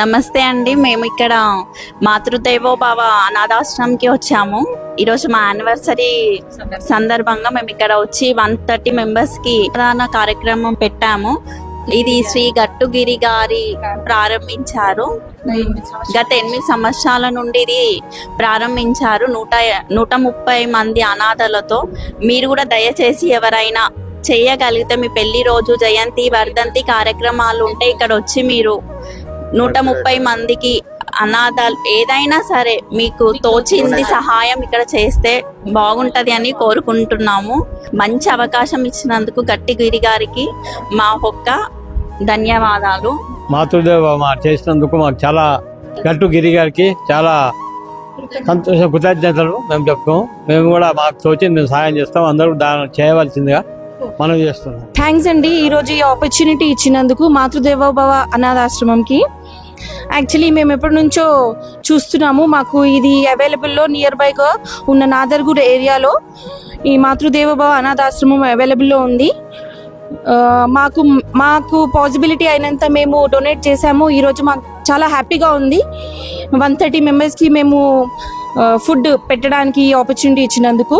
నమస్తే అండి. మేము ఇక్కడ మాతృదేవో భవ అనాథాశ్రమంకి వచ్చాము. ఈరోజు మా యానివర్సరీ సందర్భంగా మేము ఇక్కడ వచ్చి వన్ థర్టీ మెంబర్స్కి ప్రధాన కార్యక్రమం పెట్టాము. ఇది శ్రీ గట్టుగిరి గారి ప్రారంభించారు. గత ఎనిమిది సంవత్సరాల నుండి ఇది ప్రారంభించారు. నూట నూట ముప్పై మంది అనాథలతో. మీరు కూడా దయచేసి ఎవరైనా చేయగలిగితే మీ పెళ్ళి రోజు జయంతి వర్ధంతి కార్యక్రమాలు ఉంటే ఇక్కడ వచ్చి మీరు నూట ముప్పై మందికి అనాథాలు ఏదైనా సరే మీకు తోచింది సహాయం ఇక్కడ చేస్తే బాగుంటది అని కోరుకుంటున్నాము. మంచి అవకాశం ఇచ్చినందుకు గట్టిగిరి గారికి మా ఒక్క ధన్యవాదాలు. మాతృదేవ మా చేసినందుకు మాకు చాలా గట్టు గిరి గారికి చాలా సంతోష కృతజ్ఞతలు మేము చెప్తాం మేము కూడా మాకు తోచింది మేము సహాయం చేస్తాం. అందరూ దాన్ని చేయవలసిందిగా మనం చేస్తున్నాం. థ్యాంక్స్ అండి. ఈరోజు ఈ ఆపర్చునిటీ ఇచ్చినందుకు మాతృదేవోభవ అనాథాశ్రమంకి యాక్చువల్లీ మేము ఎప్పటి నుంచో చూస్తున్నాము మాకు ఇది అవైలబుల్లో నియర్ బైగా ఉన్న నాదర్గూడ్ ఏరియాలో ఈ మాతృదేవభవ అనాథాశ్రమం అవైలబుల్లో ఉంది. మాకు మాకు పాసిబిలిటీ అయినంత మేము డొనేట్ చేసాము ఈరోజు మాకు చాలా హ్యాపీగా ఉంది. వన్ థర్టీ మెంబర్స్కి మేము ఫుడ్ పెట్టడానికి ఆపర్చునిటీ ఇచ్చినందుకు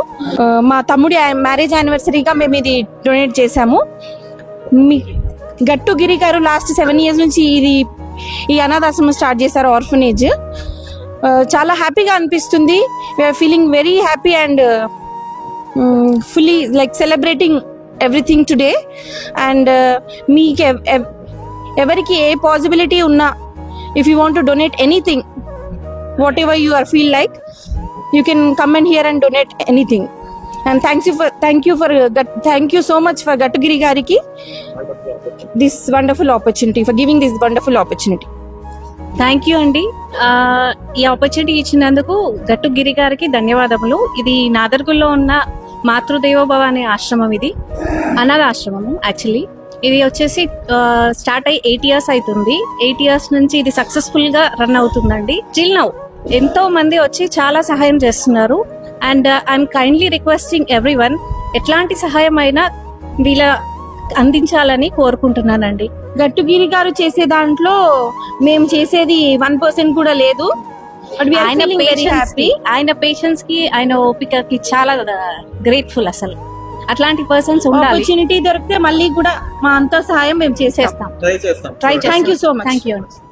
మా తమ్ముడి మ్యారేజ్ యానివర్సరీగా మేము ఇది డొనేట్ చేశాము. మీ గట్టుగిరి గారు లాస్ట్ సెవెన్ ఇయర్స్ నుంచి ఇది ఈ అనాథాశ్రమం స్టార్ట్ చేశారు ఆర్ఫనేజ్ చాలా హ్యాపీగా అనిపిస్తుంది. We're feeling very happy and fully like celebrating everything today and మీకు ఎవరికి ఏ పాసిబిలిటీ ఉన్నా if you want to donate anything whatever you are feel like you can come and here and donate anything and thanks you for thank you for thank you so much for Gattugiri గారికి this wonderful opportunity for giving this wonderful opportunity thank you అండి ఈ opportunity ఇచ్చినందుకు గట్టుగిరి గారికి ధన్యవాదములు. ఇది నాదర్గుల్లో ఉన్న మాతృదేవోభవ అనే ఆశ్రమం ఇది. అనాథ ఆశ్రమము యాక్చువల్లీ ఇది వచ్చేసి స్టార్ట్ అయ్యి ఎయిట్ ఇయర్స్ అవుతుంది. ఎయిట్ ఇయర్స్ నుంచి ఇది సక్సెస్ఫుల్గా రన్ అవుతుందండి. స్టిల్ నౌ ఎంతో మంది వచ్చి చాలా సహాయం చేస్తున్నారు. And I'm kindly requesting everyone ఎట్లాంటి సహాయం అయినా వీళ్ళ అందించాలని కోరుకుంటున్నానండి. గట్టుగిరి గారు చేసే దాంట్లో మేము చేసేది వన్ పర్సెంట్ కూడా లేదు. ఆయన పేషెన్స్కి ఆయన పేషెన్స్కి ఆయన ఓపికకి చాలా గ్రేట్ఫుల్ అసలు. అట్లాంటి పర్సన్స్ ఉండాలి. ఆపర్చునిటీ దొరికితే మళ్ళీ కూడా మా అంత సహాయం మేము చేసేస్తాం. Try Thank you so much. Thank you